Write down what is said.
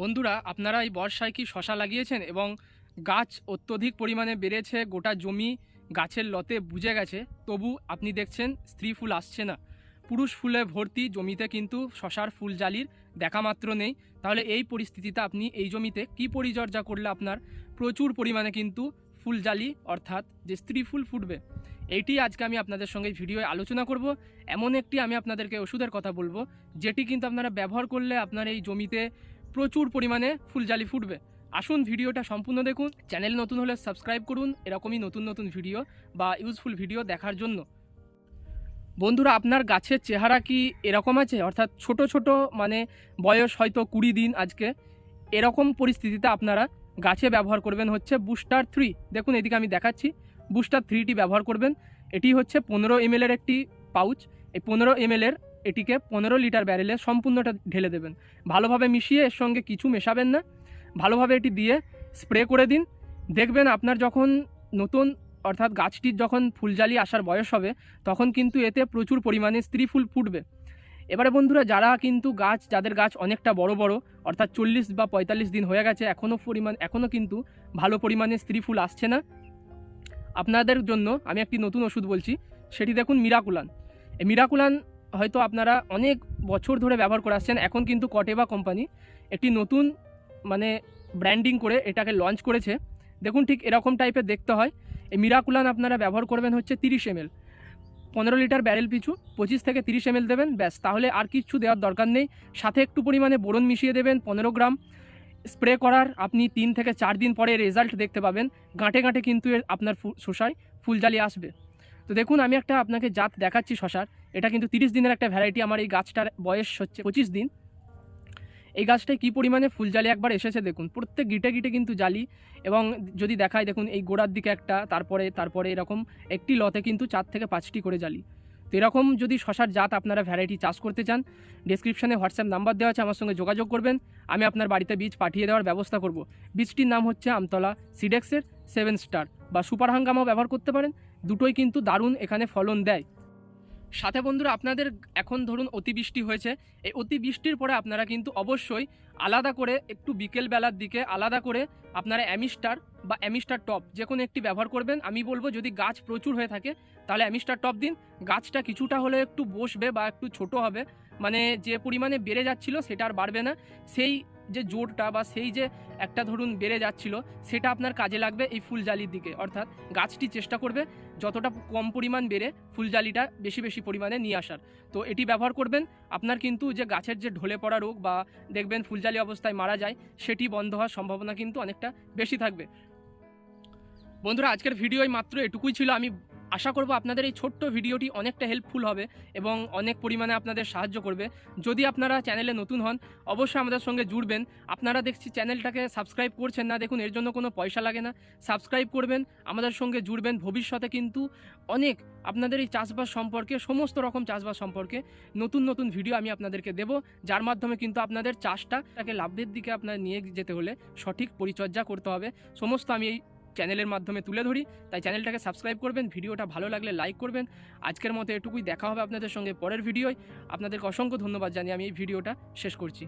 বন্ধুরা, আপনারা এই বর্ষায় কি শশা লাগিয়েছেন? এবং গাছ অত্যধিক পরিমাণে বেড়েছে, গোটা জমি গাছের লতে বুঝে গেছে, তবু আপনি দেখছেন স্ত্রী ফুল আসছে না। পুরুষ ফুলে ভর্তি জমিতে কিন্তু শশার ফুল জালির দেখা মাত্র নেই। তাহলে এই পরিস্থিতিতে আপনি এই জমিতে কি পরিচর্যা করলে আপনার প্রচুর পরিমাণে কিন্তু ফুল জালি অর্থাৎ যে স্ত্রী ফুল ফুটবে? এইটি আজকে আমি আপনাদের সঙ্গে ভিডিওয়ে আলোচনা করব। এমন একটি আমি আপনাদেরকে ওষুধের কথা বলব, যেটি কিন্তু আপনারা ব্যবহার করলে আপনার এই জমিতে প্রচুর পরিমাণে ফুলজালি ফুটবে। আসুন ভিডিওটা সম্পূর্ণ দেখুন। চ্যানেল নতুন হলে সাবস্ক্রাইব করুন। এরকমই নতুন নতুন ভিডিও বা ইউজফুল ভিডিও দেখার জন্য। বন্ধুরা, আপনার গাছের চেহারা কি এরকম আছে? অর্থাৎ ছোট ছোট মানে বয়স হয়তো কুড়ি দিন আজকে, এরকম পরিস্থিতিতে আপনারা গাছে ব্যবহার করবেন হচ্ছে বুস্টার থ্রি দেখুন, এদিকে আমি দেখাচ্ছি। বুস্টার থ্রিটি ব্যবহার করবেন। এটি হচ্ছে পনেরো এমএলের একটি পাউচ এই পনেরো এমএলের এটিকে পনেরো লিটার ব্যারেলে সম্পূর্ণটা ঢেলে দেবেন। ভালোভাবে মিশিয়ে এর সঙ্গে কিছু মেশাবেন না। ভালোভাবে এটি দিয়ে স্প্রে করে দিন। দেখবেন আপনার যখন নতুন, অর্থাৎ গাছটির যখন ফুলজালি আসার বয়স হবে, তখন কিন্তু এতে প্রচুর পরিমাণে স্ত্রী ফুল ফুটবে। এবারে বন্ধুরা, যারা কিন্তু গাছ, যাদের গাছ অনেকটা বড় বড়, অর্থাৎ চল্লিশ বা পঁয়তাল্লিশ দিন হয়ে গেছে এখনও পরিমাণ এখনও কিন্তু ভালো পরিমাণে স্ত্রী ফুল আসছে না। আপনাদের জন্য আমি একটি নতুন ওষুধ বলছি, সেটি দেখুন মিরাকুলান। এই মিরাকুলান হয়তো আপনারা অনেক বছর ধরে ব্যবহার করে আসছেন, এখন কিন্তু কটেবা কোম্পানি একটি নতুন মানে ব্র্যান্ডিং করে এটাকে লঞ্চ করেছে। দেখুন ঠিক এরকম টাইপের দেখতে হয়। এই মিরাকুলান আপনারা ব্যবহার করবেন হচ্ছে তিরিশ এমএল পনেরো লিটার ব্যারেল পিছু, পঁচিশ থেকে তিরিশ এমএল দেবেন, ব্যাস। তাহলে আর কিছু দেওয়ার দরকার নেই। সাথে একটু পরিমাণে বোরন মিশিয়ে দেবেন, পনেরো গ্রাম। স্প্রে করার আপনি তিন থেকে চার দিন পরে রেজাল্ট দেখতে পাবেন। গাঁটে গাঁটে কিন্তু আপনার শসায় ফুলজালি আসবে। তো দেখুন, আমি একটা আপনাকে জাত দেখাচ্ছি শশার। এটা কিন্তু তিরিশ দিনের একটা ভ্যারাইটি আমার এই গাছটার বয়স হচ্ছে পঁচিশ দিন। এই গাছটায় কী পরিমাণে ফুল জালি একবার এসেছে দেখুন। প্রত্যেক গিটে গিটে কিন্তু জালি এবং যদি দেখায় দেখুন, এই গোড়ার দিকে একটা, তারপরে তারপরে এরকম একটি লতে কিন্তু চার থেকে পাঁচটি করে জালি। তো এরকম যদি শশার জাত আপনারা ভ্যারাইটি চাষ করতে চান ডিসক্রিপশানে হোয়াটসঅ্যাপ নাম্বার দেওয়া আছে, আমার সঙ্গে যোগাযোগ করবেন। আমি আপনার বাড়িতে বীজ পাঠিয়ে দেওয়ার ব্যবস্থা করব। বীজটির নাম হচ্ছে আমতলা সিডেক্সের সেভেন স্টার বা সুপার হাঙ্গামাও ব্যবহার করতে পারেন। দুটোই কিন্তু দারুণ এখানে ফলন দেয়। সাথে বন্ধুরা, আপনাদের এখন ধরুন অতিবৃষ্টি হয়েছে। এই অতিবৃষ্টির পরে আপনারা কিন্তু অবশ্যই আলাদা করে একটু বিকেল বেলার দিকে আলাদা করে আপনারা অ্যামিস্টার বা অ্যামিস্টার টপ যে কোনো একটি ব্যবহার করবেন। আমি বলব, যদি গাছ প্রচুর হয়ে থাকে, তাহলে অ্যামিস্টার টপ দিন। গাছটা কিছুটা হলে একটু বসবে বা একটু ছোট হবে। মানে যে পরিমাণে বেড়ে যাচ্ছিল সেটা আর বাড়বে না। সেই যে জোরটা বা সেই যে একটা ধরুন বেড়ে যাচ্ছিল, সেটা আপনার কাজে লাগবে এই ফুল জালির দিকে। অর্থাৎ গাছটি চেষ্টা করবে যতটা কম পরিমাণ বেড়ে ফুলজালিটা বেশি বেশি পরিমাণে নিয়ে আসার। তো এটি ব্যবহার করবেন। আপনার কিন্তু যে গাছের যে ঢলে পড়া রোগ বা দেখবেন ফুলজালি অবস্থায় মারা যায়, সেটি বন্ধ হওয়ার সম্ভাবনা কিন্তু অনেকটা বেশি থাকবে। বন্ধুরা, আজকের ভিডিওই মাত্র এটুকুই ছিল। আমি আশা করব আপনাদের এই ছোট্ট ভিডিওটি অনেকটা হেল্পফুল হবে এবং অনেক পরিমাণে আপনাদের সাহায্য করবে। যদি আপনারা চ্যানেলে নতুন হন, অবশ্যই আমাদের সঙ্গে জুড়বেন। আপনারা দেখছি চ্যানেলটাকে সাবস্ক্রাইব করছেন না, দেখুন, এর জন্য কোনো পয়সা লাগে না। সাবস্ক্রাইব করবেন, আমাদের সঙ্গে জুড়বেন। ভবিষ্যতে কিন্তু অনেক আপনাদের এই চাষবাস সম্পর্কে, সমস্ত রকম চাষবাস সম্পর্কে নতুন নতুন ভিডিও আমি আপনাদেরকে দেব। যার মাধ্যমে কিন্তু আপনাদের চাষটাকে লাভের দিকে আপনার নিয়ে যেতে হলে সঠিক পরিচর্যা করতে হবে। সমস্ত আমি এই চ্যানেলের মাধ্যমে তুলে ধরি। তাই চ্যানেলটাকে সাবস্ক্রাইব করবেন, ভিডিওটা ভালো লাগলে লাইক করবেন। আজকের মতো এটুকুই, দেখা হবে আপনাদের সঙ্গে পরের ভিডিওয়। আপনাদেরকে অসংখ্য ধন্যবাদ জানিয়ে আমি এই ভিডিওটা শেষ করছি।